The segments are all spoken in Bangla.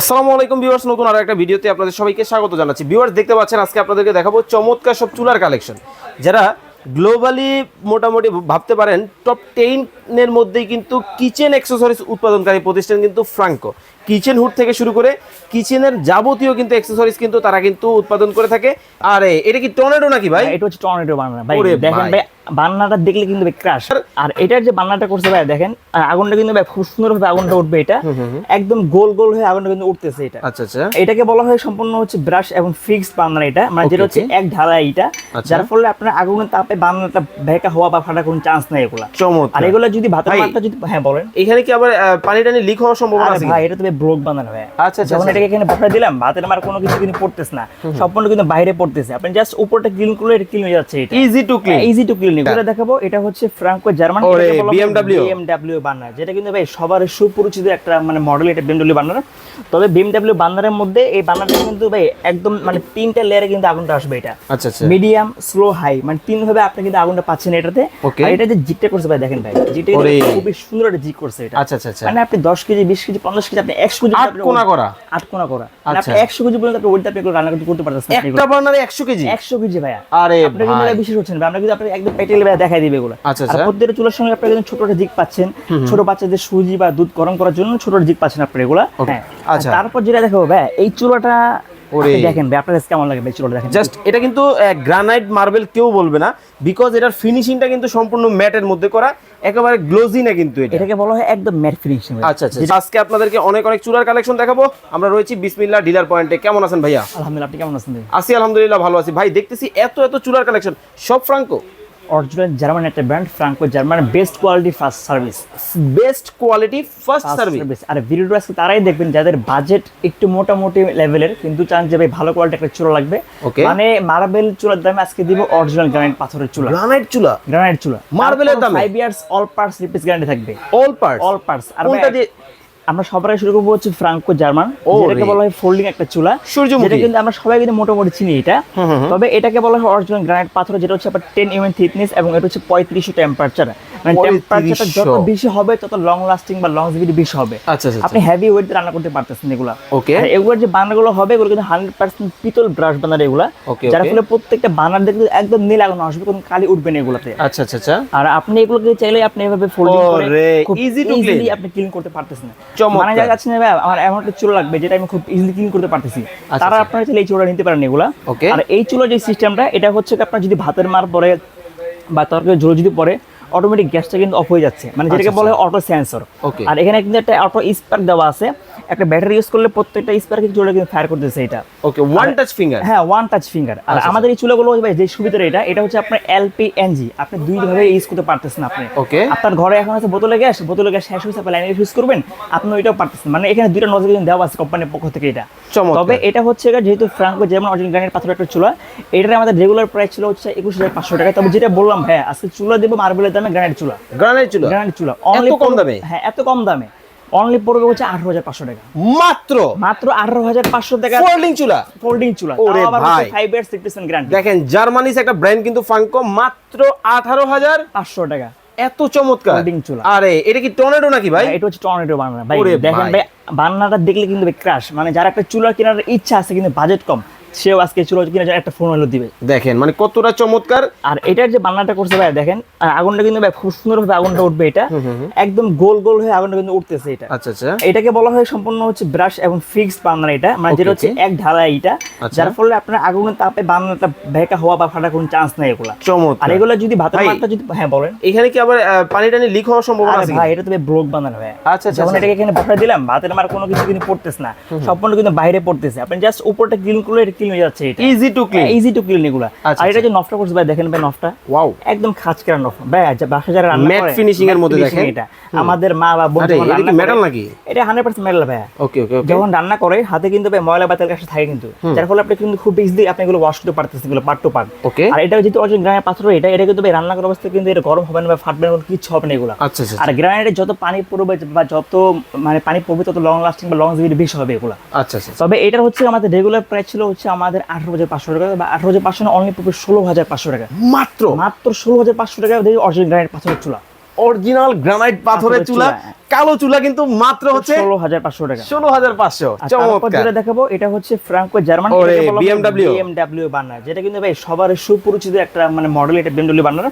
আসসালামু আলাইকুম ভিউয়ার্স, নতুন আর একটা ভিডিওতে আপনাদের সবাইকে স্বাগত জানাচ্ছি। ভিউয়ার্স, দেখতে পাচ্ছেন, আজকে আপনাদেরকে দেখাবো চমৎকার সব চুলার কালেকশন যারা গ্লোবালি মোটামুটি ভাবতে পারেন টপ টেনের মধ্যেই কিন্তু কিচেন অ্যাক্সেসরিজ উৎপাদনকারী প্রতিষ্ঠান কিন্তু ফ্রাঙ্কো কিচেন হুড থেকে শুরু করে কিচেনের যাবতীয় কিন্তু অ্যাক্সেসরিজ কিন্তু তারা কিন্তু উৎপাদন করে থাকে। আরে এটা কি টর্নেডো নাকি ভাই? এটা হচ্ছে টর্নেডো বান্না। ভাই দেখেন ভাই। বান্নাটা দেখলে কিন্তু ক্রাশ আর এটার যে বান্নাটা করছে ভাই দেখেন আর আগুনটা কিন্তু ভাই খুব সুন্দর ভাবে আগুনটা উঠবে এটা। একদম গোল গোল হয়ে আগুনটা কিন্তু উঠতেছে এটা। আচ্ছা আচ্ছা। এটাকে বলা হয় সম্পূর্ণ হচ্ছে ব্রাশ এবং ফিক্স বান্না এটা। মানে যেটা হচ্ছে এক ঢালা এটা। আচ্ছা। যার ফলে আপনার আগুনের তাপে বান্নাটা ভেকা হওয়া বা ফাটা কোনো চান্স নাই এগুলা। আর চমৎকার এগুলা যদি ভাতের মাত্রা যদি হ্যাঁ বলেন। এখানে কি আবার পানি টানি লিক হওয়ার সম্ভাবনা আরে আছে ভাই এটা তো ব্লক বানানো ভাই আচ্ছা, আচ্ছা, যখন আচ্ছা। এটাকে এখানে বসাই দিলাম ভাতের মার কোনো কিছু কিন্তু পড়তেছে না। সম্পূর্ণ কিন্তু বাইরে পড়তেছে। আপনি জাস্ট উপরটা ক্লিন করলে এটা ক্লিন হয়ে যাচ্ছে এটা। Easy to clean easy to clean এটা দেখাবো। এটা হচ্ছে Franco German BMW BMW burner যেটা কিন্তু ভাই সবার সুপরিচিত একটা মানে মডেল এটা বিএমডব্লিউ বার্নার তবে বিএমডব্লিউ বার্নারের মধ্যে এই বার্নারটা কিন্তু ভাই একদম মানে তিনটা লেয়ারে কিন্তু আগুনটা আসবে এটা। আচ্ছা আচ্ছা। মিডিয়াম স্লো হাই মানে তিন ভাবে আপনি কিন্তু আগুনটা পাচ্ছেন এটাতে. আর এটা যে জিকটা করছে ভাই দেখেন ভাই জিকটা ওরে। খুবই সুন্দর একটা জিক করছে এটা। আচ্ছা আচ্ছা আচ্ছা। মানে আপনি দশ কেজি বিশ কেজি পঞ্চাশ কেজি আপনি কেজি আট কোনা করা? আট করা। মানে আচ্ছা। আপনি একশো কেজি পর্যন্ত আপনি ওইটা আপনি রান্না করতে করতে পারতেছেন একটা বার্নারে একশো কেজি? একশো কেজি ভাইয়া। আরে আপনি কিন্তু ভাই। ভাই বিশেষ হচ্ছেন ভাই, আমরা কিন্তু আপনাকে একদম পেটেল দেখাই দিবে এগুলো। আচ্ছা, আর আচ্ছা। প্রত্যেকটা চুলার সঙ্গে আপনি কিন্তু ছোট একটা জিক পাচ্ছেন। ছোট বাচ্চাদের সুজি বা দুধ গরম করার জন্য ছোট জিক পাচ্ছেন আপনি এগুলো। হ্যাঁ। আচ্ছা। তারপর যেটা দেখো ভাই এই চুলাটা দেখেন ভাই আপনার কেমন লাগে ভাই দেখেন। জাস্ট এটা কিন্তু গ্রানাইট মার্বেল কেউ বলবে না বিকজ এটার ফিনিশিংটা কিন্তু সম্পূর্ণ ম্যাটের মধ্যে করা একেবারে গ্লোজি না কিন্তু এটা। এটাকে বলা হয় একদম ম্যাট ফিনিশিং আচ্ছা আচ্ছা আজকে আপনাদেরকে অনেক অনেক চুলার কালেকশন দেখাবো। আমরা রয়েছি বিসমিল্লাহ ডিলার পয়েন্টে কেমন আছেন ভাইয়া? আলহামদুলিল্লাহ আপনি কেমন আছেন আসি আছি আলহামদুলিল্লাহ ভালো আছি। ভাই দেখতেছি এত এত চুলার কালেকশন সব ফ্রাঙ্কো অরিজিনাল জার্মান একটা brand Franco German best quality first service best quality first service আর ভিডিওটা আজকে তারাই দেখবেন যাদের বাজেট একটু মোটামুটি লেভেলের কিন্তু চান যে ভাই ভালো কোয়ালিটি একটা চুলা লাগবে। মানে মার্বেল চুলার দামে আজকে দিব অরিজিনাল গ্রানাইট পাথরের চুলা। গ্রানাইট চুলা? গ্রানাইট চুলা। মার্বেলের দামে? ফাইভ ইয়ার্স অল পার্টস রিপিস গ্যারান্টি থাকবে। অল পার্ট অল পার্টস আর কোনটা দিয়ে আমরা সবার আগে শুরু করব হচ্ছে ফ্রাঙ্কো জার্মান যেটাকে বলা হয় ফোল্ডিং একটা চুলা সূর্যমুখী। যেটা কিন্তু আমরা সবাই কিন্তু মোটামুটি চিনি এটা। তবে এটাকে বলা হয় অরিজিনাল গ্রানাইট পাথর যেটা হচ্ছে আপনার টেন ইউনিট থিকনেস এবং এটা হচ্ছে পঁয়ত্রিশশো টেম্পারেচার টেম্পারেচারটা যত বেশি হবে তত লং লাস্টিং বা লংজিভিটি বেশি হবে। আচ্ছা আচ্ছা আপনি হেভি ওয়েট রান্না করতে পারতেছেন এগুলা. আর এগুলোর যে বানাগুলো হবে এগুলো কিন্তু হান্ড্রেড পার্সেন্ট পিতল ব্রাশ বানার এগুলা। যার ফলে প্রত্যেকটা বানার দেখলে একদম নীল আগুন আসবে কোনো কালি উঠবে না এগুলাতে। আচ্ছা আচ্ছা আচ্ছা। আর আপনি এগুলোকে চাইলে আপনি এভাবে ফোল্ডিং করে খুব clean। আপনি ক্লিন করতে পারতেছেন। মানে যা যাচ্ছে না ভাই আমার এমন একটা চুলা লাগবে যেটা আমি খুব ইজিলি ক্লিন করতে পারতেছি। তারা আপনারা চাইলে এই চুলা নিতে পারেন এগুলা। আচ্ছা। আর এই চুলার যে সিস্টেমটা এটা হচ্ছে আপনার যদি ভাতের মার পরে বা তরকারি ঝোল যদি পরে অটোমেটিক গ্যাসটা কিন্তু অফ হয়ে যাচ্ছে। মানে যেটাকে আচ্ছা, বলা হয় অটো সেন্সর. আর এখানে কিন্তু একটা অটো স্পার্ক দেওয়া আছে। একটা ব্যাটারি ইউজ করলে প্রত্যেকটা স্পার্ক চুলা কিন্তু ফায়ার করতেছে এটা। ওকে ওয়ান টাচ ফিঙ্গার হ্যাঁ ওয়ান টাচ ফিঙ্গার আর আচ্ছা, আমাদের এই চুলাগুলো ভাই যে সুবিধাটা এটা এটা হচ্ছে আপনার এলপি এনজি আপনি দুই ভাবে ইউজ করতে পারতেছেন আপনি। Okay. আপনার ঘরে এখন আছে বোতলে গ্যাস বোতলে গ্যাস শেষ হয়েছে আপনি লাইনে ইউজ করবেন আপনি ওইটাও পারতেছেন। মানে এখানে দুইটা নজর কিন্তু দেওয়া আছে কোম্পানির পক্ষ থেকে এটা। তবে এটা হচ্ছে যেহেতু ফ্রাঙ্কো যেমন অরিজিনাল গ্রানের পাথর একটা চুলা এটার আমাদের রেগুলার প্রাইস ছিল হচ্ছে একুশ হাজার পাঁচশো টাকা। তবে যেটা বললাম ভাই আজকে চুলা দেবো মার্বেলের দামে গ্রানাইট চুলা। গ্রানাইট চুলা? গ্রানাইট চুলা। এত কম দামে? হ্যাঁ এত কম দামে। অনলি পড়বে হচ্ছে আঠারো হাজার পাঁচশো টাকা। মাত্র? মাত্র আঠারো হাজার পাঁচশো টাকা ফোল্ডিং চুলা? ফোল্ডিং চুলা। ওরে ভাই। ফাইভ ইয়ার্স রিপ্লেসমেন্ট গ্যারান্টি দেখেন জার্মানিস একটা ব্র্যান্ড কিন্তু ফাঙ্কো মাত্র আঠারো হাজার পাঁচশো টাকা। এত চমৎকার। Folding চুলা। আরে এটা কি টর্নেডো নাকি ভাই? এটা হচ্ছে টর্নেডো বান্না। ভাই দেখেন। ভাই। বান্নাটা দেখলে কিন্তু ক্রাশ মানে যারা একটা চুলা কেনার ইচ্ছা আছে কিন্তু বাজেট কম। সেও আজকে চুলা কিনে একটা ফোন হলো দিবে। দেখেন মানে কতটা চমৎকার। আর এটার যে বান্নাটা করছে ভাই দেখেন আর আগুনটা কিন্তু ভাই খুব সুন্দর ভাবে আগুনটা উঠবে এটা। একদম গোল গোল হয়ে আগুনটা কিন্তু উঠতেছে এটা। আচ্ছা আচ্ছা। এটাকে বলা হয় সম্পূর্ণ হচ্ছে ব্রাশ এবং ফিক্সড বান্না এটা। মানে যেটা হচ্ছে এক ঢালা এটা। আচ্ছা। যার ফলে আপনার আগুনের তাপে বান্নাটা ভেকা হওয়া বা ফাটার কোনো চান্স নাই এগুলা। আর চমৎকার এগুলো যদি ভাতের মাত্রা যদি হ্যাঁ বলেন। এখানে কি আবার পানি টানি লিক হওয়ার সম্ভাবনা আছে ভাই এটা তো ব্লক বানানো ভাই। আচ্ছা, আচ্ছা, যখন আচ্ছা। এটাকে এখানে বসাই দিলাম ভাতের মার কোনো কিছু কিন্তু পড়তেছে না। সম্পূর্ণ কিন্তু বাইরে পড়তেছে। আপনি জাস্ট উপরটা ক্লিন করলে এটা ক্লিন হয়ে যাচ্ছে এটা। Easy to clean easy to clean এগুলা। আচ্ছা, আর এটা যে নফটা করছে ভাই দেখেন ভাই নফটা। ওয়াও একদম খাঁচ কেরা নফ। ভাই যা বাসা যারা রান্না করে finishing এর মধ্যে দেখেন। এটা। আমাদের মা বা এটা রান্না মেটাল নাকি? এটা হান্ড্রেড পার্সেন্ট মেটাল ভাই ওকে ওকে ওকে যখন রান্না করে হাতে কিন্তু ভাই ময়লা কাছে থাকে কিন্তু। যার ফলে আপনি কিন্তু খুব ইজিলি আপনি এগুলো ওয়াশ করতে পারতেছেন এগুলো পার্ট টু পার্ট Okay. আর এটা যেহেতু গ্রামের পাথর এটা এটা কিন্তু ভাই রান্না করার অবস্থায় কিন্তু এটা গরম হবে না বা ফাটবে না কিছু হবে না এগুলো। আচ্ছা আচ্ছা আর গ্রানাইটের যত পানি পড়বে বা যত মানে পানি পড়বে তত লং লাস্টিং বা লং বেশি হবে এগুলো। আচ্ছা আচ্ছা তবে এটার হচ্ছে আমাদের রেগুলার প্রাইস ছিল হচ্ছে আমাদের আঠারো হাজার পাঁচশো টাকা বা আঠারো হাজার পাঁচশো অনলি পড়বে ষোলো হাজার পাঁচশো টাকা। মাত্র? মাত্র ষোলো হাজার পাঁচশো টাকা অরিজিনাল গ্রানাইট পাথরের চুলা। অরিজিনাল গ্রানাইট পাথরের চুলা? চুলা। কালো চুলা কিন্তু মাত্র হচ্ছে ষোলো হাজার পাঁচশো টাকা। ষোলো হাজার পাঁচশো চমৎকার। দেখাবো এটা হচ্ছে Franco German BMW BMW burner যেটা কিন্তু ভাই সবার সুপরিচিত একটা মানে মডেল এটা বিএমডাব্লিউ বার্নার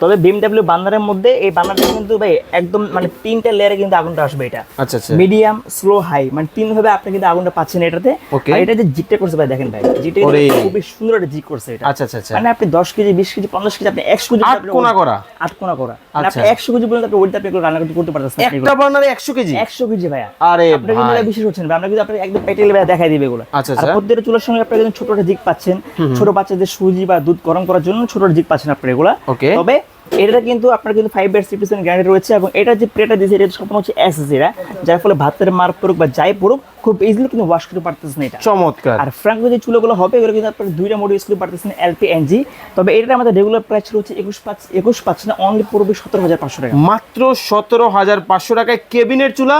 তবে বিএমডাব্লিউ বার্নারের মধ্যে এই বার্নারটা কিন্তু ভাই একদম মানে তিনটা লেয়ারে কিন্তু আগুনটা আসবে এটা। আচ্ছা আচ্ছা। মিডিয়াম স্লো হাই মানে তিন ভাবে আপনি কিন্তু আগুনটা পাচ্ছেন এটাতে। আর এটা যে জিগটা করছে ভাই দেখেন ভাই ওরে। খুবই সুন্দর একটা জিগ করছে এটা। আচ্ছা আচ্ছা আচ্ছা। মানে আপনি দশ কেজি বিশ কেজি পঞ্চাশ কেজি আপনি একশো কেজি আট কোনা করা। আট কোনা করা। মানে আপনি আচ্ছা। একশো কেজি পর্যন্ত আপনি ওইটা আপনি রান্না করতে পারতেছেন আপনি একটা বার্নারে একশো কেজি? এগুলো। একশো কেজি ভাইয়া। আরে আপনি কিন্তু বিশ্বাস হচ্ছেন আমরা কিন্তু আপনাকে একদম পেটেল ভাইয়া দেখাই দিবে এগুলো। আচ্ছা, আর আচ্ছা। প্রত্যেকটা চুলার সঙ্গে আপনি কিন্তু ছোট একটা দিক পাচ্ছেন। ছোট বাচ্চাদের সুজি বা দুধ গরম করার জন্য ছোট দিক পাচ্ছেন আপনি এগুলা। ওকে। তবে এটা কিন্তু আপনার কিন্তু ফাইভ ইয়ার সিক্স গ্যারান্টি রয়েছে এবং এটা যে প্লেটটা দিয়েছে এটা সম্পূর্ণ হচ্ছে এসএস এটা যার ফলে ভাতের মার পড়ুক বা যাই পড়ুক খুব ইজিলি কিন্তু ওয়াশ করতে পারতেছেন এটা। চমৎকার। আর ফ্রাঙ্কো যে চুলোগুলো হবে এগুলো কিন্তু আপনার দুইটা মোড ইউজ করতে পারতেছেন এলপি এনজি তবে এটা আমাদের রেগুলার প্রাইস হচ্ছে একুশ পাঁচ একুশ পাচ্ছে না অনলি পড়বে সতেরো হাজার পাঁচশো টাকা। মাত্র সতেরো হাজার পাঁচশো টাকায় কেবিনের চুলা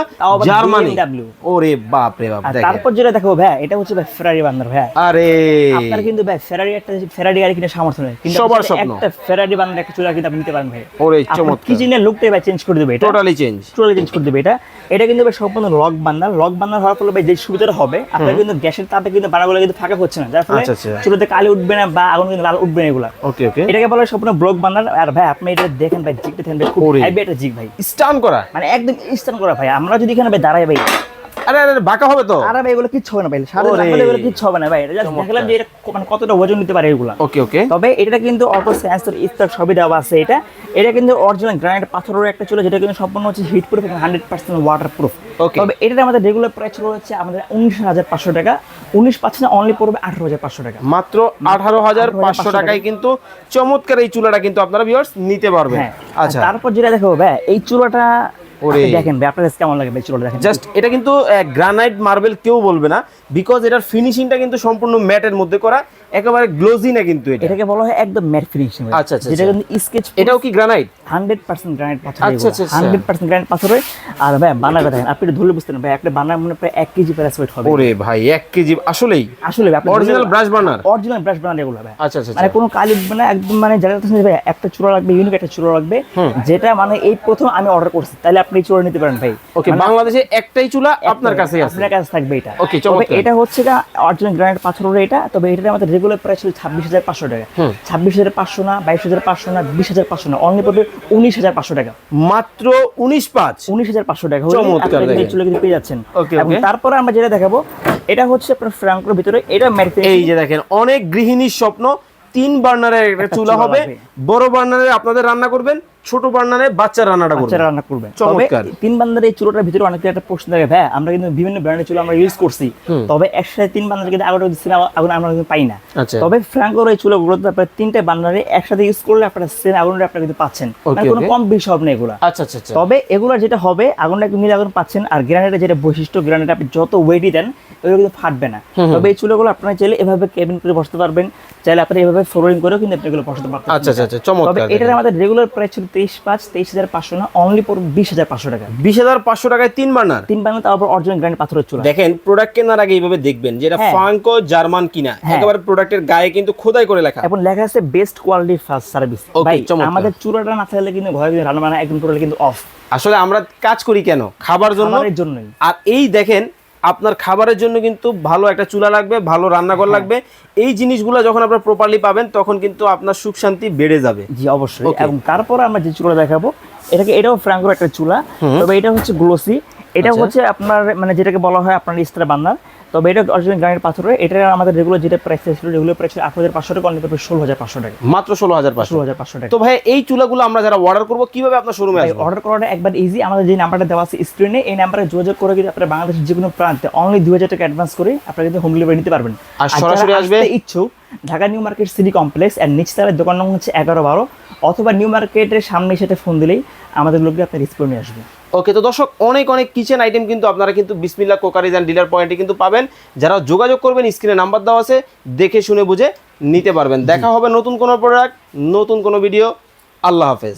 জার্মানি। BMW ওরে বাপ রে বাপ তারপর যেটা দেখো ভাই এটা হচ্ছে ভাই ফেরারি বান্দার ভাই আরে। আপনার কিন্তু ভাই ফেরারি একটা ফেরারি গাড়ি কিনে সামর্থ্য নেই। কিন্তু। একটা ফেরারি বান্দার একটা চুলা কিন্তু আপনি নিতে পারেন ভাই। ওরে চমৎকার। কিচেনের লুকটাই ভাই চেঞ্জ করে দেবে এটা? টোটালি চেঞ্জ টোটালি চেঞ্জ করে দেবে এটা। এটা কিন্তু ভাই সম্পূর্ণ লক বান্দার। লক বান্দার হওয়ার ফলে ভাই যে সুবিধাটা হবে আপনার কিন্তু গ্যাসের তাপে কিন্তু বানাগুলো কিন্তু ফাঁকা হচ্ছে না। যার ফলে আচ্ছা, আচ্ছা। চুলোতে কালি উঠবে না বা আগুন কিন্তু লাল উঠবে না এগুলা। ওকে ওকে। এটাকে বলা হয় সম্পূর্ণ ব্লক বান্দার। আর ভাই আপনি এটা দেখেন ভাই জিগটা দেখেন ভাই খুব ওরে। হেভি একটা জিগ ভাই। স্টান করা। মানে একদম স্ট্যান্ড করা ভাই। আমরা যদি এখানে ভাই দাঁড়াই ভাই আরে আরে বাঁকা হবে তো। আর ভাই এগুলো কিচ্ছু হবে না ভাই। এগুলো কিচ্ছু হবে না ভাই। এটা just দেখলাম যে এটা মানে কতটা ওজন নিতে পারে এগুলা। ওকে ওকে। তবে এটা কিন্তু অটো সেন্সর ইস্তার সবই দেওয়া আছে এটা। এটা কিন্তু অরিজিনাল গ্রানাইট পাথরের একটা ছিল যেটা কিন্তু সম্পূর্ণ হচ্ছে হিট প্রুফ এবং হান্ড্রেড পার্সেন্ট ওয়াটার প্রুফ. তবে এটার আমাদের রেগুলার প্রাইস রয়েছে আমাদের উনিশ হাজার পাঁচশো টাকা। উনিশ না অনলি পড়বে আঠারো হাজার পাঁচশো টাকা। মাত্র আঠারো হাজার পাঁচশো টাকায় কিন্তু চমৎকার এই চুলাটা কিন্তু আপনারা ভিউয়ার্স নিতে পারবেন। হ্যাঁ আচ্ছা। তারপর যেটা দেখো ভাই এই চুলাটা দেখেন ভাই আপনার কেমন লাগে চুলাটা দেখেন? জাস্ট এটা কিন্তু গ্রানাইট মার্বেল কেউ বলবে না বিকজ এটার ফিনিশিংটা কিন্তু সম্পূর্ণ ম্যাটের মধ্যে করা। একেবারে গ্লোজি না কিন্তু এটা। এটাকে বলা হয় একদম ম্যাট ফিনিশিং আচ্ছা, আচ্ছা, যেটা আচ্ছা। কিন্তু স্কেচ এটাও কি গ্রানাইট হান্ড্রেড পার্সেন্ট গ্রানাইট পাথর আচ্ছা, আচ্ছা, আচ্ছা। হান্ড্রেড পার্সেন্ট গ্রানাইট পাথরে আর ভাই বানাটা দেখেন আপনি একটু ধরলে বুঝতে না ভাই একটা বানার মনে প্রায় এক কেজি প্লাস ওয়েট হবে। ওরে ভাই এক কেজি আসলেই। আসলে ভাই original brass burner original brass burner এগুলো ভাই। আচ্ছা আচ্ছা মানে কোনো কালি উঠবে না একদম মানে যারা কাছে ভাই একটা চূড়া লাগবে ইউনিক একটা চূড়া লাগবে যেটা মানে এই প্রথম আমি অর্ডার করছি তাহলে আপনি চূড়া নিতে পারেন ভাই। ওকে বাংলাদেশে একটাই চুলা আপনার কাছে আছে। আপনার কাছে থাকবে এটা। তবে চমৎকার। এটা হচ্ছে অরিজিনাল গ্রানাইট পাথরের এটা তবে এটার আমাদের রেগুলার প্রাইস ছিল ছাব্বিশ হাজার পাঁচশো টাকা। ছাব্বিশ হাজার পাঁচশো না বাইশ হাজার পাঁচশো না বিশ হাজার পাঁচশো না অনলি পড়বে উনিশ হাজার পাঁচশো টাকা। মাত্র উনিশ পাঁচ। উনিশ হাজার পাঁচশো টাকা। চুলে কিন্তু পেয়ে যাচ্ছেন। এবং তারপরে আমরা যেটা দেখাবো এটা হচ্ছে আপনার ফ্রাঙ্কোর ভিতরে এটা মেরিতে এই যে দেখেন অনেক গৃহিণীর স্বপ্ন তিন বার্নারের একটা চুলা হবে বড় বার্নারে আপনাদের রান্না করবেন ছোট বার্নারে বাচ্চা রান্নাটা করবেন। বাচ্চারা রান্না করবে তবে চমৎকার। তিন বান্দার এই চুলোটার ভিতরে অনেক একটা প্রশ্ন থাকে ভাই আমরা কিন্তু বিভিন্ন ব্র্যান্ডের চুলো আমরা ইউজ করছি। তবে একসাথে তিন বান্দার কিন্তু আগুন না আগুন আমরা কিন্তু পাই না। আচ্ছা। তবে ফ্রাঙ্কোর এই চুলোগুলোতে আপনার তিনটে বান্দারে একসাথে ইউজ করলে আপনারা সেম আগুনটা আপনারা কিন্তু পাচ্ছেন। মানে কোনো কম বেশি হবে না এগুলা। আচ্চ্ছা আচ্ছা আচ্ছা। তবে এগুলোর যেটা হবে আগুনটা একটু নীল আগুন পাচ্ছেন আর গ্রানাইটের যেটা বৈশিষ্ট্য গ্রানাইট আপনি যত ওয়েটই দেন এগুলো কিন্তু ফাটবে না। তবে এই চুলোগুলো আপনারা চাইলে এভাবে কেবিন করে বসতে পারবেন। চাইলে আপনারা এভাবে ফ্লোরিং করেও কিন্তু আপনি এগুলো বসতে পারবেন আচ্ছা আচ্ছা আচ্ছা চমৎকার। তবে এটার আমাদের রেগুলার প্রাইস তেইশ পাঁচ তেইশ হাজার পাঁচশো না অনলি পড়বে বিশ হাজার পাঁচশো টাকা। বিশ হাজার পাঁচশো টাকায় তিন বার্নার। তিন বাংলা তারপর অরিজিনাল গ্রান্ড পাথরের চুলা দেখেন প্রোডাক্ট কেনার আগে এইভাবে দেখবেন যেটা। ফ্রাঙ্কো জার্মান কিনা। হ্যাঁ। একেবারে প্রোডাক্টের গায়ে কিন্তু খোদাই করে লেখা। এখন লেখা আছে বেস্ট কোয়ালিটি ফার্স্ট সার্ভিস ভাই আমাদের চুলাটা না থাকলে কিন্তু ঘরে কিন্তু রান্না বান্না একদম টোটালি কিন্তু অফ আসলে আমরা কাজ করি কেন? খাবার জন্য। জন্যই। আর এই দেখেন আপনার খাবারের জন্য কিন্তু ভালো একটা চুলা লাগবে ভালো রান্নাঘর হ্যাঁ। লাগবে। এই জিনিসগুলো যখন আপনার প্রপারলি পাবেন তখন কিন্তু আপনার সুখ শান্তি বেড়ে যাবে। জি অবশ্যই। এবং তারপরে আমরা যে চুলা দেখাবো এটাকে এটাও ফ্রাঙ্কোর একটা চুলা তবে এটা হচ্ছে গ্লোসি। এটা আচ্ছা। হচ্ছে আপনার মানে যেটাকে বলা হয় আপনার ইস্তার বান্নার। তবে এটা অরিজিনাল গ্রানিট পাথরের এটা আমাদের রেগুলার যেটা প্রাইস ছিল রেগুলার প্রাইস ছিল আট হাজার পাঁচশো টাকা অনলি পড়বে ষোলো হাজার পাঁচশো টাকা। মাত্র ষোলো হাজার ষোলো হাজার পাঁচশো টাকা। তো ভাই এই চুলাগুলো আমরা যারা অর্ডার করব কীভাবে আপনার শোরুমে অর্ডার করাটা একবার ইজি আমাদের যে নাম্বারটা দেওয়া আছে স্ক্রিনে এই নাম্বারে যোগাযোগ করে কিন্তু আপনারা বাংলাদেশের যে কোনো প্রান্তে অনলি দুই হাজার টাকা অ্যাডভান্স করে আপনারা কিন্তু হোম ডেলিভারি নিতে পারবেন। আর সরাসরি আসবে? ইচ্ছুক Dhaka new market city complex এর নিচতলার দোকান নম্বর হচ্ছে এগারো বারো অথবা নিউ মার্কেটের সামনে সেটা ফোন দিলেই আমাদের লোককে আপনার নিয়ে আসবে। ওকে তো দর্শক, অনেক অনেক কিচেন আইটেম কিন্তু আপনারা কিন্তু বিসমিল্লা কোকারিজ অ্যান্ড ডিলার পয়েন্টে কিন্তু পাবেন। যারা যোগাযোগ করবেন স্ক্রিনে নাম্বার দেওয়া আছে, দেখে শুনে বুঝে নিতে পারবেন। দেখা হবে নতুন কোনো প্রোডাক্ট নতুন কোনো ভিডিও আল্লাহ হাফেজ।